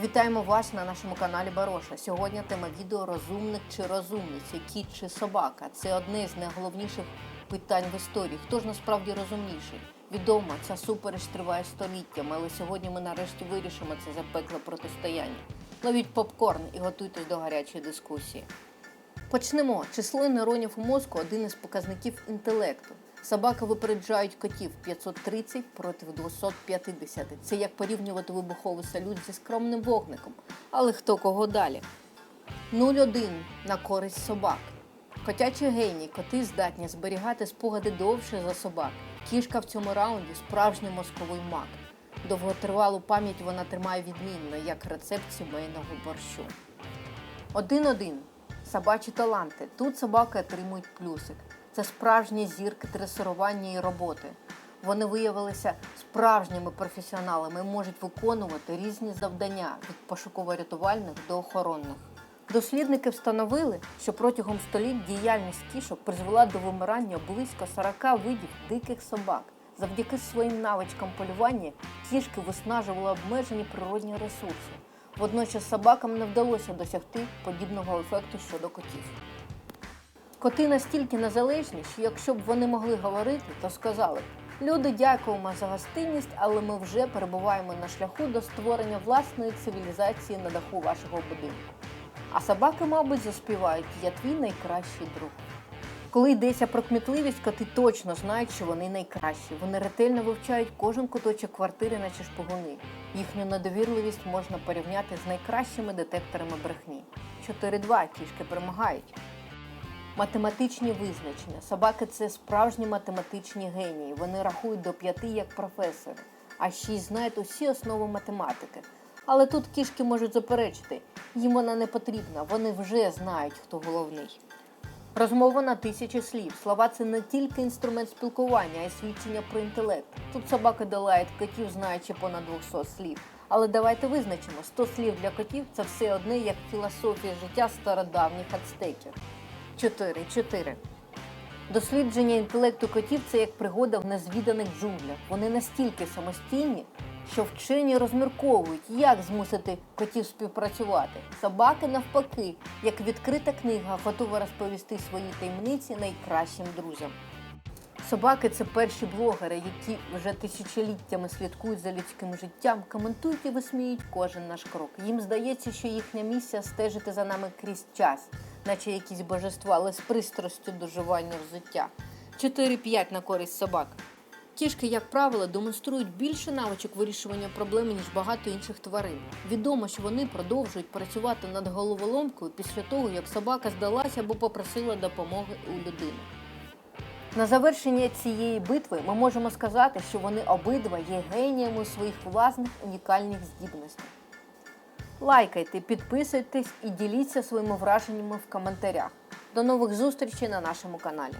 Вітаємо вас на нашому каналі Бароша. Сьогодні тема відео розумник чи розумниця, кіт чи собака. Це одне з найголовніших питань в історії. Хто ж насправді розумніший? Відомо, ця супереч триває століттями, але сьогодні ми нарешті вирішимо це запекле протистояння. Ловіть попкорн і готуйтесь до гарячої дискусії. Почнемо. Число нейронів у мозку один із показників інтелекту. Собаки випереджають котів 530 проти 250. Це як порівнювати вибуховий салют зі скромним вогником. Але хто кого далі? 0-1 на користь собак. Котячий геній, коти здатні зберігати спогади довше за собак. Кішка в цьому раунді справжній мозковий мак. Довготривалу пам'ять вона тримає відмінно, як рецепт сімейного борщу. 1-1. Собачі таланти. Тут собаки отримують плюсик. Це справжні зірки дресирування і роботи. Вони виявилися справжніми професіоналами і можуть виконувати різні завдання від пошуково-рятувальних до охоронних. Дослідники встановили, що протягом століть діяльність кішок призвела до вимирання близько 40 видів диких собак. Завдяки своїм навичкам полювання кішки виснажували обмежені природні ресурси. Водночас собакам не вдалося досягти подібного ефекту щодо котів. Коти настільки незалежні, що якщо б вони могли говорити, то сказали б, люди дякуємо за гостинність, але ми вже перебуваємо на шляху до створення власної цивілізації на даху вашого будинку. А собаки, мабуть, заспівають Я твій найкращий друг. Коли йдеться про кмітливість, коти точно знають, що вони найкращі. Вони ретельно вивчають кожен куточок квартири, наче шпигуни. Їхню недовірливість можна порівняти з найкращими детекторами брехні. 4-2 кішки перемагають. Математичні визначення. Собаки це справжні математичні генії. Вони рахують до п'яти як професори, а ще й знають усі основи математики. Але тут кішки можуть заперечити, їм вона не потрібна, вони вже знають, хто головний. Розмова на тисячі слів. Слова це не тільки інструмент спілкування, а й свідчення про інтелект. Тут собаки долають котів, знаючи понад 200 слів. Але давайте визначимо, 100 слів для котів це все одне як філософія життя стародавніх ацтеків. 4. 4. Дослідження інтелекту котів це як пригода в незвіданих джунглях. Вони настільки самостійні, що вчені розмірковують, як змусити котів співпрацювати. Собаки, навпаки, як відкрита книга, готова розповісти свої таємниці найкращим друзям. Собаки це перші блогери, які вже тисячоліттями слідкують за людським життям, коментують і висміють кожен наш крок. Їм здається, що їхня місія стежити за нами крізь час, наче якісь божества, але з пристрастю до живання взуття. 4-5 на користь собак. Кішки, як правило, демонструють більше навичок вирішування проблеми, ніж багато інших тварин. Відомо, що вони продовжують працювати над головоломкою після того, як собака здалася або попросила допомоги у людини. На завершення цієї битви ми можемо сказати, що вони обидва є геніями своїх власних унікальних здібностей. Лайкайте, підписуйтесь і діліться своїми враженнями в коментарях. До нових зустрічей на нашому каналі.